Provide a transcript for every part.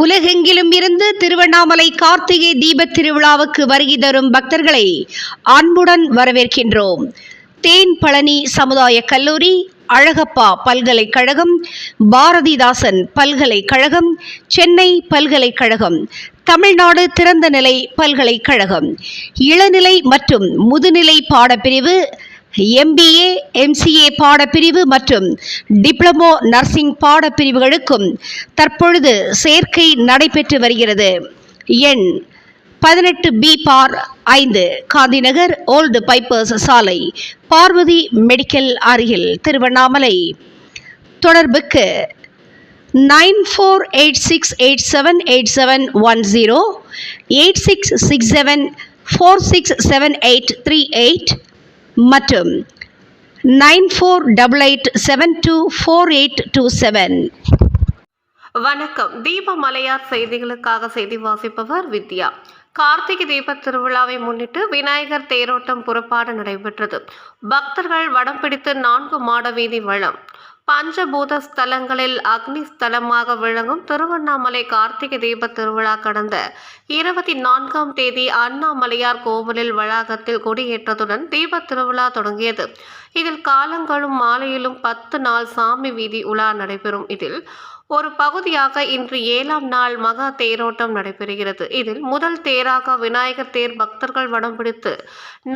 உலகெங்கிலும் இருந்து திருவண்ணாமலை கார்த்திகை தீபத் திருவிழாவுக்கு வருகை தரும் பக்தர்களை அன்புடன் வரவேற்கின்றோம். தேன் பழனி சமுதாய கல்லூரி அழகப்பா பல்கலைக்கழகம் பாரதிதாசன் பல்கலைக்கழகம் சென்னை பல்கலைக்கழகம் தமிழ்நாடு திறந்தநிலை பல்கலைக்கழகம். இளநிலை மற்றும் முதுநிலை பாடப்பிரிவு எம்பிஏ எம்சிஏ பாடப்பிரிவு மற்றும் டிப்ளமோ நர்சிங் பாடப்பிரிவுகளுக்கும் தற்பொழுது சேர்க்கை நடைபெற்று வருகிறது. எண் பதினெட்டு பி பார் ஐந்து காந்திநகர் ஓல்டு பைப்பர்ஸ் சாலை பார்வதி மெடிக்கல் அருகில் திருவண்ணாமலை. தொடர்புக்கு nine four eight six eight seven eight seven one zero eight six six seven four six seven eight three eight மற்றும் nine four double eight seven two four eight two seven. வணக்கம். தீப மலையார் செய்திகளுக்காக செய்தி வாசிப்பவர் வித்யா. கார்த்திகை தீப திருவிழாவை முன்னிட்டு விநாயகர் தேரோட்டம் புறப்பாடு நடைபெற்றது. பக்தர்கள் வடம் பிடித்து நான்கு மாட வீதி வளம். பஞ்சபூத ஸ்தலங்களில் அக்னி ஸ்தலமாக விளங்கும் திருவண்ணாமலை கார்த்திகை தீபத் திருவிழா கடந்த இருபத்தி நான்காம் தேதி அண்ணாமலையார் கோவிலில் வளாகத்தில் கொடியேற்றத்துடன் தீபத் திருவிழா தொடங்கியது. இதில் காலங்களும் மாலையிலும் பத்து நாள் சாமி வீதி உலா நடைபெறும். இதில் ஒரு பகுதியாக இன்று ஏழாம் நாள் மகா தேரோட்டம் நடைபெறுகிறது. இதில் முதல் தேராக விநாயகர் தேர் பக்தர்கள் வடம் பிடித்து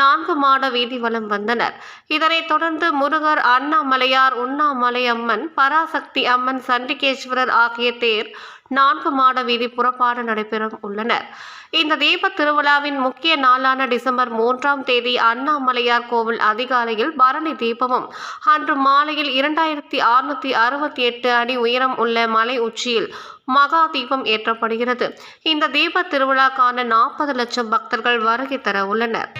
நான்கு மாட வீதி வலம் வந்தனர். இதனைத் தொடர்ந்து முருகர் அண்ணாமலையார் உண்ணாமலை அம்மன் பராசக்தி அம்மன் சண்டிகேஸ்வரர் ஆகிய தேர் நான்கு மாட வீதி புறப்பாடு நடைபெறும் உள்ளனர். இந்த தீப திருவிழாவின் முக்கிய நாளான டிசம்பர் மூன்றாம் தேதி அண்ணாமலையார் கோவில் அதிகாலையில் பரணி தீபமும் அன்று மாலையில் இரண்டாயிரத்தி அறுநூத்தி அறுபத்தி எட்டு அடி உயரம் உள்ள உள்ள மலை உச்சியில் மகா தீபம் ஏற்றப்படுகிறது. இந்த தீப திருவிழாக்கான நாற்பது லட்சம் பக்தர்கள் வருகை தர உள்ளனர்.